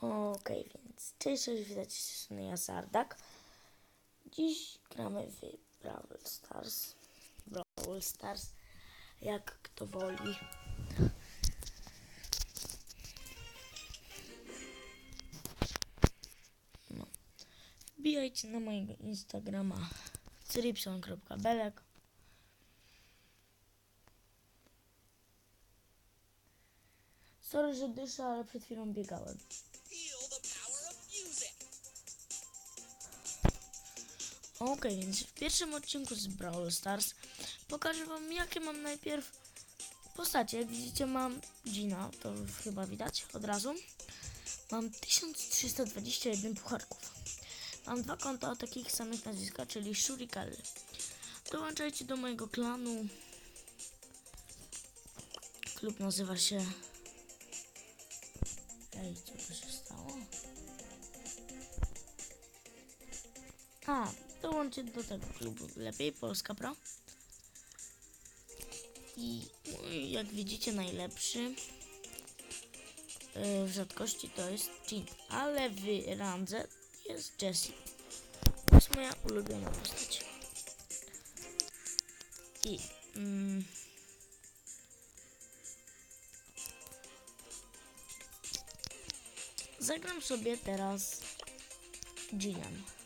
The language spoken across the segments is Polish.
Okej, więc cześć, cześć, witajcie z ja Sardak. Dziś gramy w Brawl Stars. Brawl Stars, jak kto woli. No. Wbijajcie na mojego Instagrama cyripson.belek Sorry, że dyszę, ale przed chwilą biegałem. Okej, więc w pierwszym odcinku z Brawl Stars pokażę wam jakie mam najpierw postacie. Jak widzicie mam Gina, to chyba widać od razu. Mam 1321 pucharków. Mam dwa konta o takich samych nazwiskach, czyli Shurikely. Dołączajcie do mojego klanu. Klub nazywa się... Ej, co to się stało? A, dołączcie do tego klubu lepiej, Polska Pro. I mój, jak widzicie, najlepszy yy, w rzadkości to jest Jean, ale w randze jest Jessie. To jest moja ulubiona postać. I mm, zagram sobie teraz Jeanem.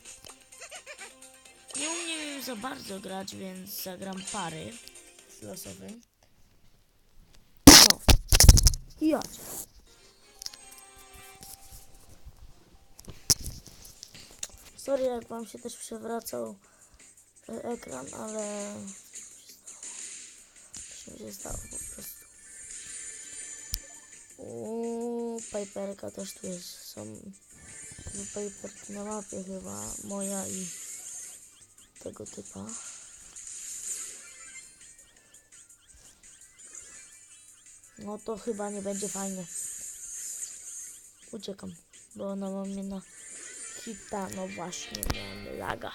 Nie umiem za bardzo grać, więc zagram pary z losowym. No. I chodź. Sorry, jak wam się też przewracał e, ekran, ale mi się stało po prostu. Uuu, Piperka też tu jest. Są dwie Piperki na mapie chyba, moja i tego typa. No to chyba nie będzie fajnie. Uciekam, bo ona ma mnie na hita. No właśnie, miałem laga.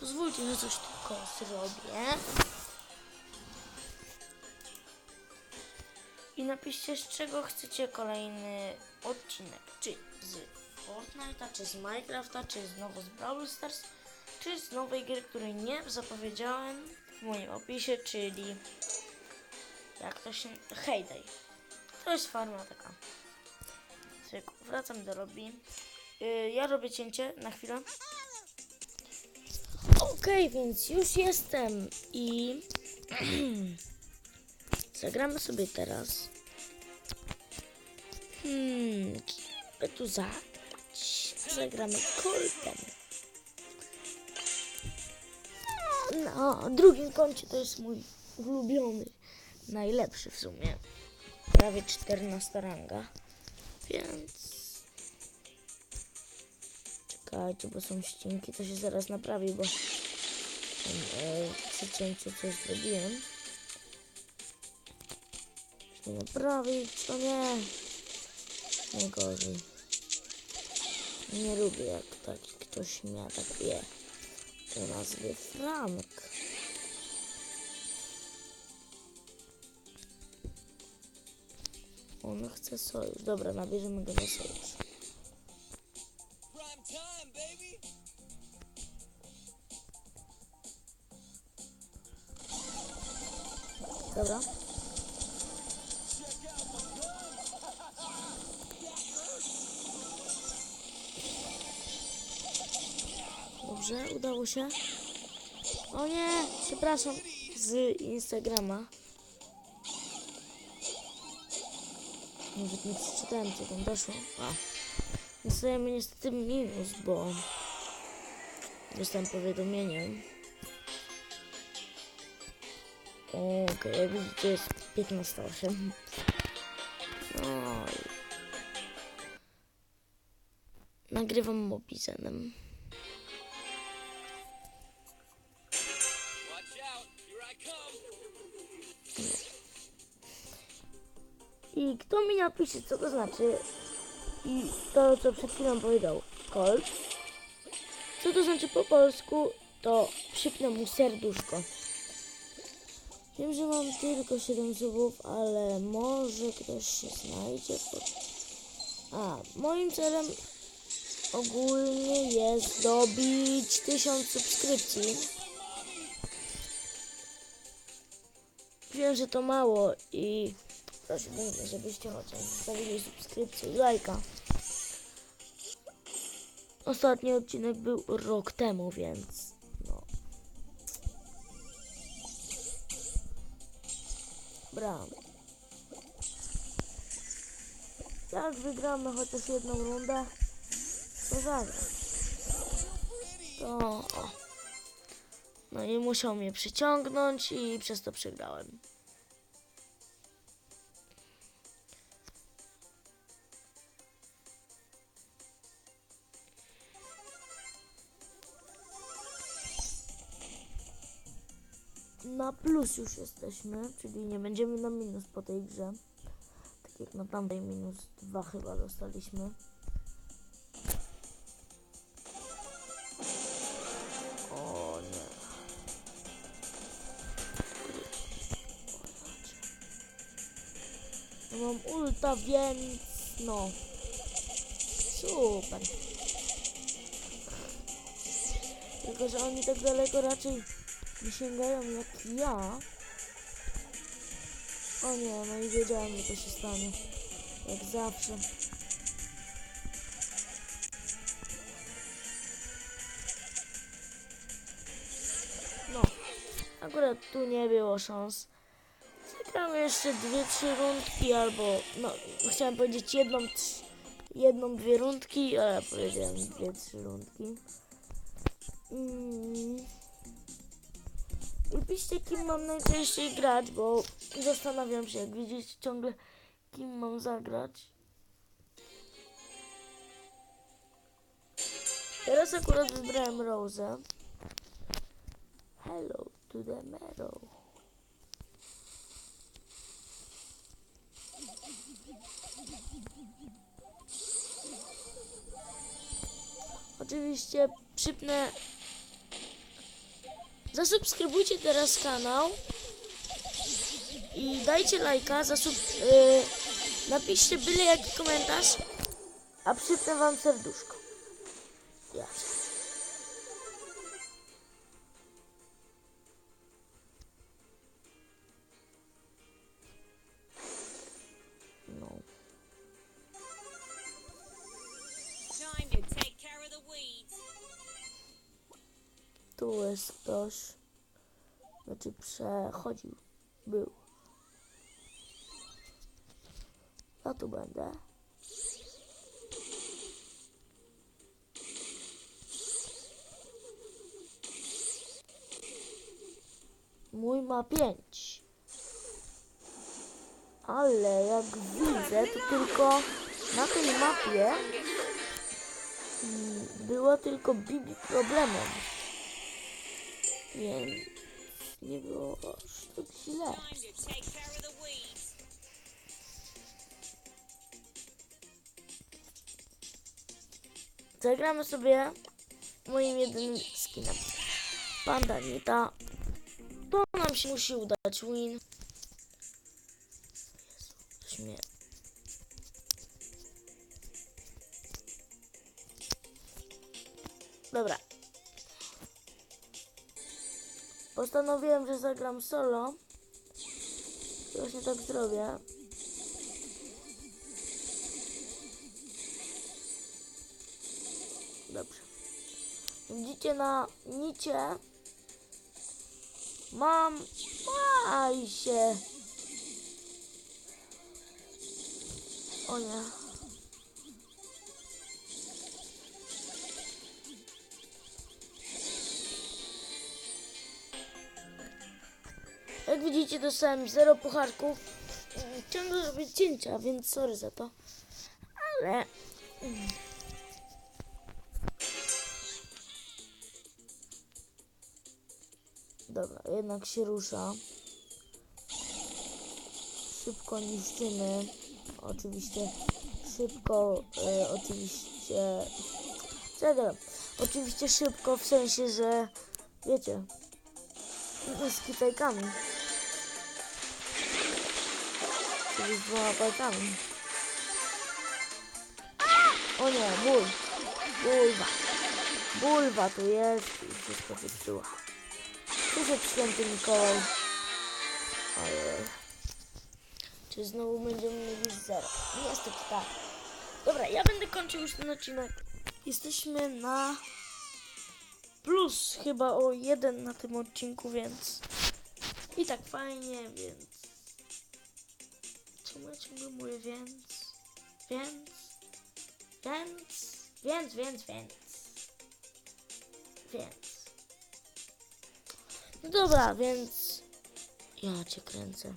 Pozwólcie, że coś tylko zrobię. I napiszcie, z czego chcecie kolejny odcinek. Czy z Fortnite'a, czy z Minecrafta, czy znowu z Brawl czy z nowej gry, której nie zapowiedziałem w moim opisie, czyli jak to się... Heyday. To jest farma taka. Wracam do lobby. Yy, ja robię cięcie na chwilę. Okej, więc już jestem i zagramy sobie teraz. Hmm, kim by tu zagrać? Zagramy Coltem. Na drugim koncie to jest mój ulubiony, najlepszy w sumie. Prawie 14 ranga. Więc czekajcie, bo są ścinki, to się zaraz naprawi, bo e, przy cięciu coś zrobiłem. Się naprawić, to nie. Najgorzej. Nie lubię jak taki ktoś mnie atakuje nazwie Frank. On chce sojusz. Dobra, nabierzemy go na sojusz. Dobra. Dobrze, udało się. O nie, przepraszam, z Instagrama. Nawet nie przeczytałem, co tam doszło. A, dostajemy niestety minus, bo dostałem powiadomienie. Okej, jak widzicie jest 15.8. No. Nagrywam mobizenem. I kto mi napisze, co to znaczy i to, co przed chwilą powiedział Colt, co to znaczy po polsku, to przypnę mu serduszko. Wiem, że mam tylko 7 subów, ale może ktoś się znajdzie. Pod... A, moim celem ogólnie jest dobić 1000 subskrypcji. Wiem, że to mało i prosiłbym, żebyście chociaż zostawili subskrypcję i lajka. Ostatni odcinek był rok temu, więc no. Bram. Jak wygramy chociaż jedną rundę, to. To. No i musiał mnie przyciągnąć i przez to przegrałem. Na plus już jesteśmy, czyli nie będziemy na minus po tej grze. Tak jak na tamtej minus dwa chyba dostaliśmy. O nie. Ja mam ulta, więc no. Super. Tylko, że oni tak daleko raczej nie sięgają jak ja. O nie, no i wiedziałem, że to się stanie. Jak zawsze. No, akurat tu nie było szans. Zagramy jeszcze dwie, trzy rundki, albo, no, chciałem powiedzieć jedną, trz- jedną, dwie rundki, ale powiedziałem dwie, trzy rundki. Mm. I piszcie, kim mam najczęściej grać, bo zastanawiam się, jak widzicie ciągle, kim mam zagrać. Teraz akurat wybrałem Rose. Hello to the meadow. Oczywiście przypnę Zasubskrybujcie teraz kanał i dajcie lajka, zasub... Yy, napiszcie byle jaki komentarz, a przypnę wam serduszko. Jasne. Tu jest ktoś. Znaczy przechodził. Był. Ja tu będę. Mój ma pięć. Ale jak widzę, to tylko na tej mapie mm, było tylko Bibi problemem. Więc nie było aż tak źle. Zagramy sobie moim jedynym skinem. Pandanita. To nam się musi udać win. Jezu. Dobra. Postanowiłem, że zagram solo. Właśnie tak zrobię. Dobrze. Widzicie na nicie mam maj się. O nie. Widzicie dostałem 0 pucharków. Mm, Ciągle robię cięcia, więc sorry za to. Ale Dobra, jednak się rusza. Szybko niszczymy. Oczywiście szybko, e, oczywiście. Czekaj, oczywiście szybko w sensie, że wiecie, z kitajkami. Z dwoma palcami. O nie, ból. Bulwa. Bulwa tu jest i wszystko wypsuła. Przyszedł święty Mikołaj. Ojej. Czy znowu będziemy mieli zero? Niestety tak. Dobra, ja będę kończył już ten odcinek. Jesteśmy na plus chyba o jeden na tym odcinku, więc i tak fajnie, więc ja ciągle mówię więc, więc, więc, więc, więc, więc, więc. No dobra, więc ja cię kręcę.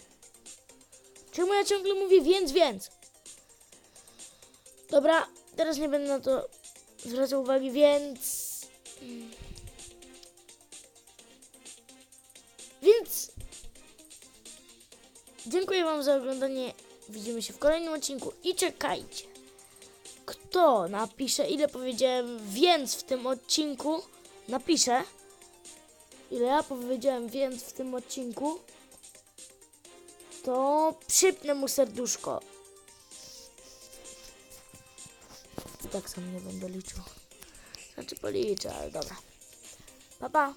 Czemu ja ciągle mówię więc, więc? Dobra, teraz nie będę na to zwracał uwagi, więc... Więc... Dziękuję Wam za oglądanie. Widzimy się w kolejnym odcinku i czekajcie. Kto napisze, ile powiedziałem więc w tym odcinku, napisze, ile ja powiedziałem więc w tym odcinku, to przypnę mu serduszko. I tak sam nie będę liczył. Znaczy policzę, ale dobra. Pa, pa.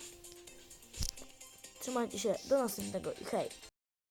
Trzymajcie się. Do następnego i hej.